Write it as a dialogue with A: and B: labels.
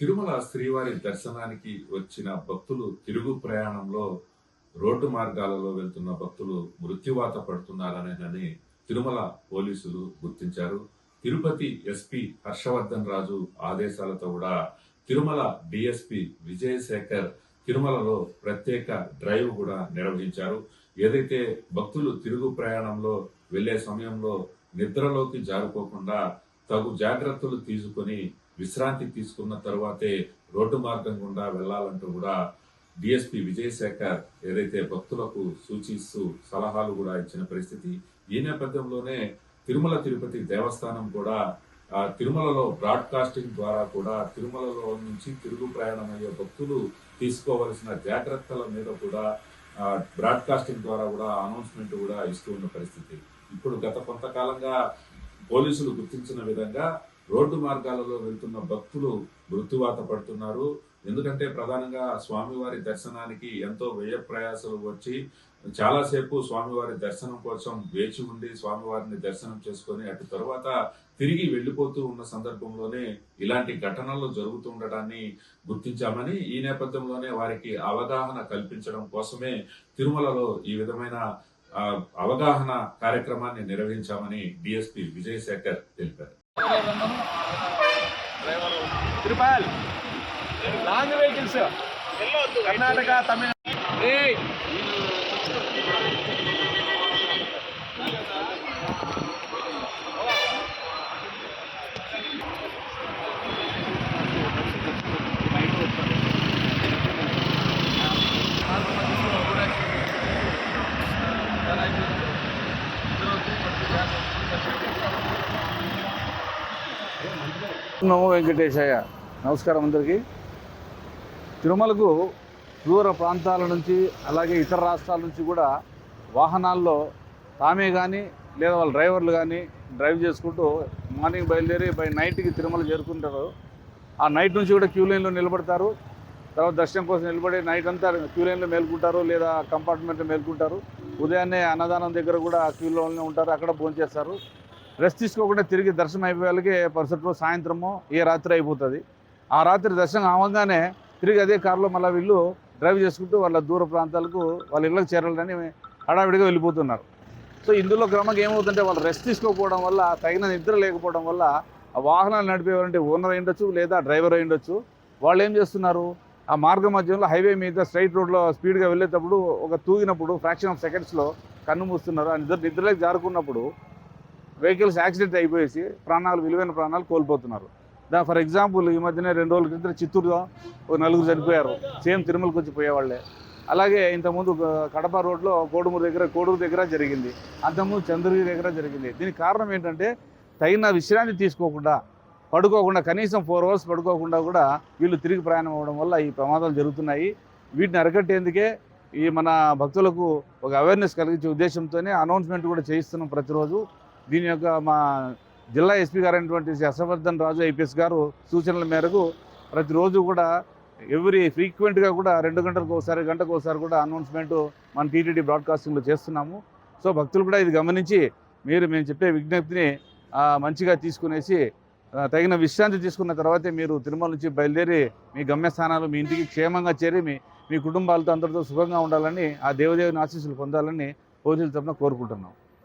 A: తిరుమల శ్రీవారి దర్శనానికి వచ్చిన భక్తులు తిరుగు ప్రయాణంలో రోడ్డు మార్గాలలో వెళ్తున్న భక్తులు మృత్యువాత పడుతున్నారనేనని తిరుమల పోలీసులు గుర్తించారు. తిరుపతి ఎస్పీ హర్షవర్ధన్ రాజు ఆదేశాలతో కూడా తిరుమల డిఎస్పీ విజయశేఖర్ తిరుమలలో ప్రత్యేక డ్రైవ్ కూడా నిర్వహించారు. ఏదైతే భక్తులు తిరుగు ప్రయాణంలో వెళ్ళే సమయంలో నిద్రలోకి జారుకోకుండా తగు జాగ్రత్తలు తీసుకొని విశ్రాంతి తీసుకున్న తర్వాతే రోడ్డు మార్గం గుండా వెళ్ళాలంటూ కూడా డిఎస్పీ విజయశేఖర్ ఏదైతే భక్తులకు సూచిస్తూ సలహాలు కూడా ఇచ్చిన పరిస్థితి ఈ నేపథ్యంలోనే తిరుమల తిరుపతి దేవస్థానం కూడా తిరుమలలో బ్రాడ్కాస్టింగ్ ద్వారా కూడా తిరుమలలో నుంచి తిరుగు ప్రయాణం అయ్యే భక్తులు తీసుకోవలసిన జాగ్రత్తల మీద కూడా బ్రాడ్కాస్టింగ్ ద్వారా కూడా అనౌన్స్మెంట్ కూడా ఇస్తూ ఉన్న పరిస్థితి. ఇప్పుడు గత కొంతకాలంగా పోలీసులు గుర్తించిన విధంగా రోడ్డు మార్గాలలో వెళ్తున్న భక్తులు మృత్యువాత పడుతున్నారు. ఎందుకంటే ప్రధానంగా స్వామివారి దర్శనానికి ఎంతో వ్యయ ప్రయాసలు వచ్చి చాలాసేపు స్వామివారి దర్శనం కోసం వేచి ఉండి స్వామివారిని దర్శనం చేసుకొని అటు తర్వాత తిరిగి వెళ్ళిపోతూ ఉన్న సందర్భంలోనే ఇలాంటి ఘటనలు జరుగుతూ ఉండడాన్ని గుర్తించామని ఈ నేపథ్యంలోనే వారికి అవగాహన కల్పించడం కోసమే తిరుమలలో ఈ విధమైన అవగాహన కార్యక్రమాన్ని నిర్వహించామని డిఎస్పి విజయశేఖర్ తెలిపారు.
B: తిరుపాల్. Long vehicles. కర్ణాటక తమిళ
C: నమో వెంకటేశయ్య. నమస్కారం అందరికీ. తిరుమలకు దూర ప్రాంతాల నుంచి అలాగే ఇతర రాష్ట్రాల నుంచి కూడా వాహనాల్లో తామే కానీ లేదా వాళ్ళ డ్రైవర్లు కానీ డ్రైవ్ చేసుకుంటూ మార్నింగ్ బయలుదేరి బై నైట్కి తిరుమల చేరుకుంటారు. ఆ నైట్ నుంచి కూడా క్యూ లైన్లో నిలబడతారు. తర్వాత దర్శనం కోసం నిలబడి నైట్ అంతా క్యూ లైన్లో మేల్కుంటారు లేదా కంపార్ట్మెంట్లో మేల్కుంటారు. ఉదయాన్నే అన్నదానం దగ్గర కూడా క్యూలోనే ఉంటారు అక్కడ భోంచేస్తారు. రెస్ట్ తీసుకోకుండా తిరిగి దర్శనం అయిపోయేళ్ళకి పరిస్థితి రోజు ఏ రాత్రి అయిపోతుంది. ఆ రాత్రి దర్శనం అవ్వగానే తిరిగి అదే కారులో మళ్ళీ వీళ్ళు డ్రైవ్ చేసుకుంటూ వాళ్ళ దూర ప్రాంతాలకు వాళ్ళ ఇళ్ళకి చేరాలని హడావిడిగా వెళ్ళిపోతున్నారు. సో ఇందులో క్రమంగా ఏమవుతుందంటే వాళ్ళు రెస్ట్ తీసుకోకపోవడం వల్ల తగిన నిద్ర లేకపోవడం వల్ల ఆ వాహనాలు నడిపేవారంటే ఓనర్ అయి ఉండొచ్చు లేదా డ్రైవర్ అయి ఉండొచ్చు. వాళ్ళు ఏం చేస్తున్నారు? ఆ మార్గ మధ్యంలో హైవే మీద స్ట్రైట్ రోడ్లో స్పీడ్గా వెళ్ళేటప్పుడు ఒక తూగినప్పుడు ఫ్రాక్షన్ ఆఫ్ సెకండ్స్లో కన్ను మూస్తున్నారు. ఆ నిద్ర నిద్రలోకి జారుకున్నప్పుడు వెహికల్స్ యాక్సిడెంట్ అయిపోయేసి ప్రాణాలు విలువైన ప్రాణాలు కోల్పోతున్నారు. దా ఫర్ ఎగ్జాంపుల్ ఈ మధ్యనే రెండు రోజుల క్రితం చిత్తూరులో ఒక నలుగురు చనిపోయారు. సేమ్ తిరుమలకి వచ్చి పోయేవాళ్ళే. అలాగే ఇంతకుముందు కడప రోడ్లో కోడుమూరు దగ్గర కోడూరు దగ్గర జరిగింది. అంతకుముందు చంద్రగిరి దగ్గర జరిగింది. దీనికి కారణం ఏంటంటే తగిన విశ్రాంతి తీసుకోకుండా పడుకోకుండా కనీసం ఫోర్ అవర్స్ పడుకోకుండా కూడా వీళ్ళు తిరిగి ప్రయాణం అవ్వడం వల్ల ఈ ప్రమాదాలు జరుగుతున్నాయి. వీటిని అరికట్టేందుకే ఈ మన భక్తులకు ఒక అవేర్నెస్ కలిగించే ఉద్దేశంతోనే అనౌన్స్మెంట్ కూడా చేయిస్తున్నాం ప్రతిరోజు. దీని యొక్క మా జిల్లా ఎస్పీ గారు అయినటువంటి హర్షవర్ధన్ రాజు ఐపీఎస్ గారు సూచనల మేరకు ప్రతిరోజు కూడా ఎవ్రీ ఫ్రీక్వెంట్గా కూడా రెండు గంటలకు ఒకసారి గంటకు ఒకసారి కూడా అనౌన్స్మెంట్ మన టీటీడీ బ్రాడ్కాస్టింగ్లో చేస్తున్నాము. సో భక్తులు కూడా ఇది గమనించి మీరు మేము చెప్పే విజ్ఞప్తిని మంచిగా తీసుకునేసి తగిన విశ్రాంతి తీసుకున్న తర్వాతే మీరు తిరుమల నుంచి బయలుదేరి మీ గమ్యస్థానాలు మీ ఇంటికి క్షేమంగా చేరి మీ మీ కుటుంబాలతో అందరితో సుఖంగా ఉండాలని ఆ దేవదేవుని ఆశీస్సులు పొందాలని పోలీసుల తరఫున కోరుకుంటున్నాం.